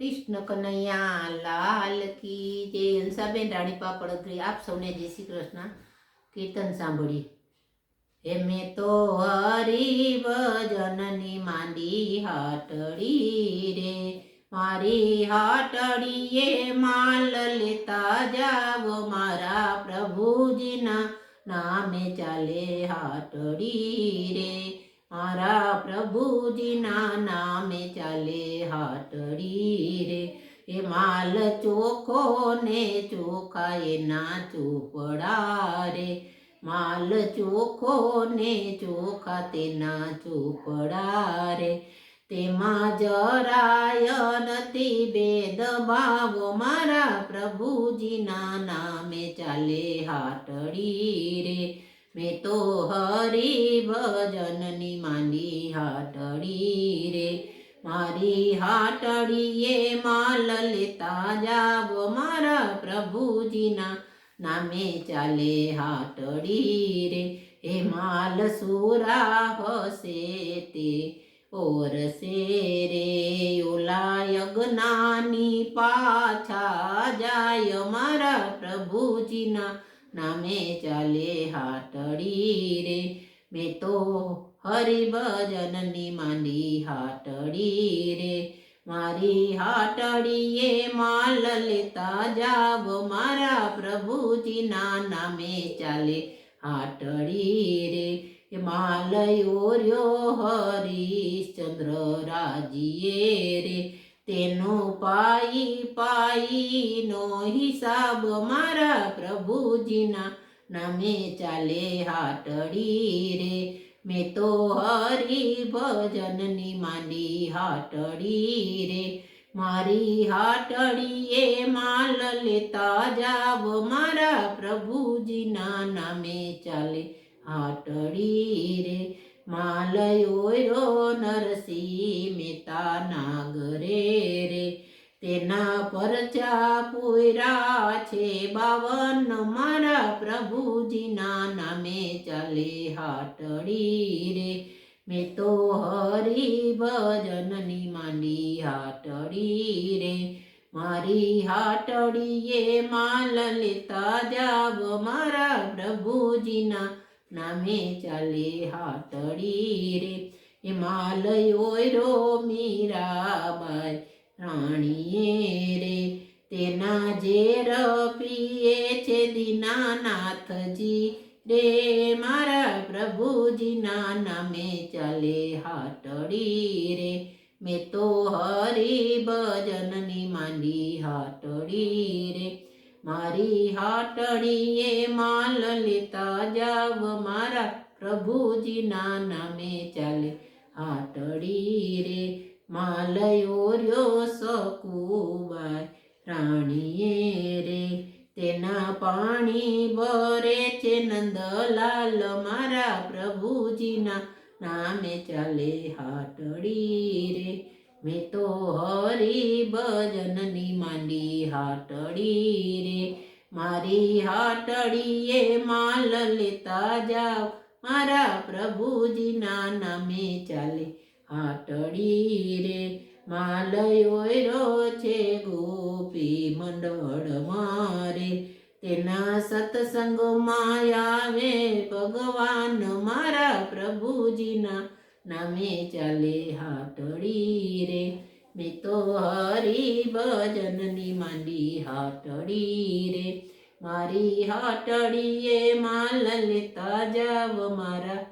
કૃષ્ણ કનૈયા, લાલ કી જે હંસાબેન રાણી કરી આપ સૌને જય શ્રી કૃષ્ણ. કીર્તન સાંભળીએ. હે મેં તો હરિભજનની માંડી હાટડી રે. મારી હાટડીએ માલ લેતા જાવ. મારા પ્રભુજીના નામે ચાલે હાટડી રે. મારા પ્રભુજીના નામે ચાલે હાટડી રે. એ માલ ચોખો ને ચોખા એના ચોપડા રે માલ ચોખો ને ચોખા તેના ચોપડા રે તેમાં જરાય નથી ભેદભાવ મારા પ્રભુજીના નામે ચાલે હાટડી રે. મેં તો હરી ભજનની માંડી હાટડી રે. મારી હાટડીએ માલ લેતા જાવ મારા પ્રભુજીના નામે ચાલે હાટડી રે. એ માલ સુરા હશે તે ઓરસે રે. ઓલા યજ્ઞાની પાછા જાય મારા પ્રભુજીના નામે ચાલે હાટડી રે મેં તો હરિભજનની માંડી હાટડી રે મારી હાટડીએ માલ લેતા જાવ. મારા પ્રભુજીના નામે ચાલે હાટડી રે માલયો રહ્યો હરિશ્ચંદ્ર રાજીએ રે. તેનો પાઈ પાઈનો હિસાબ મારા પ્રભુજીના નામે ચાલે હાટડી રે. મેં તો હરી ભજનની માંડી હાટડી રે. મારી હાટડીએ માલ લેતા જાવ, મારા પ્રભુજીના નામે ચાલે હાટડી રે. માલયો નરસિંહ મહેતા નાગરે રે, તેના પરચા પૂરા છે બાવન. મારા પ્રભુજીના નામે ચાલે હાટડી રે. મેં તો હરી ભજનની માંડી હાટડી રે. મારી હાટડીએ માલ લેતા જાવ. મારા પ્રભુજીના નામે ચાલે હાથડી રે. હિમાલયો રો મીરાબાઈ રાણીએ રે. તેના ઝેર પીએ છે દીનાનાથજી રે. મારા પ્રભુજીના નામે ચાલે હાટડી રે. મેં તો હરી ભજનની માંડી હાટડી રે. મારી હાટડીએ માલ લલિતા જાવ, મારા પ્રભુજીના નામે ચાલે. હાટડી રે માલયો રહ્યો સકુબાઈ રાણીએ રે તેના પાણી ભરે છે નંદલાલ, મારા પ્રભુજીના નામે ચાલે. હાટડી રે મેં તો હરી ભજનની માંડી હાટડી રે. મારી હાટડીએ માલ લેતા જાવ મારા પ્રભુજીના નામે ચાલે હાટડી રે. માલયો રો છે ગોપી મંડળ મારે. તેના સત્સંગમાં આવે ભગવાન મારા પ્રભુજીના નામે ચાલે હાટડી રે. મેં તો હરી ભજનની માંડી હાટડી રે. મારી હાટડીએ માલ લેતા જાવ મારા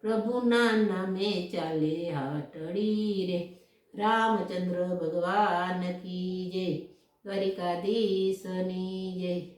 પ્રભુના નામે ચાલે હાટડી રે. રામચંદ્ર ભગવાન કી જય. દ્વારિકાધીશની જય.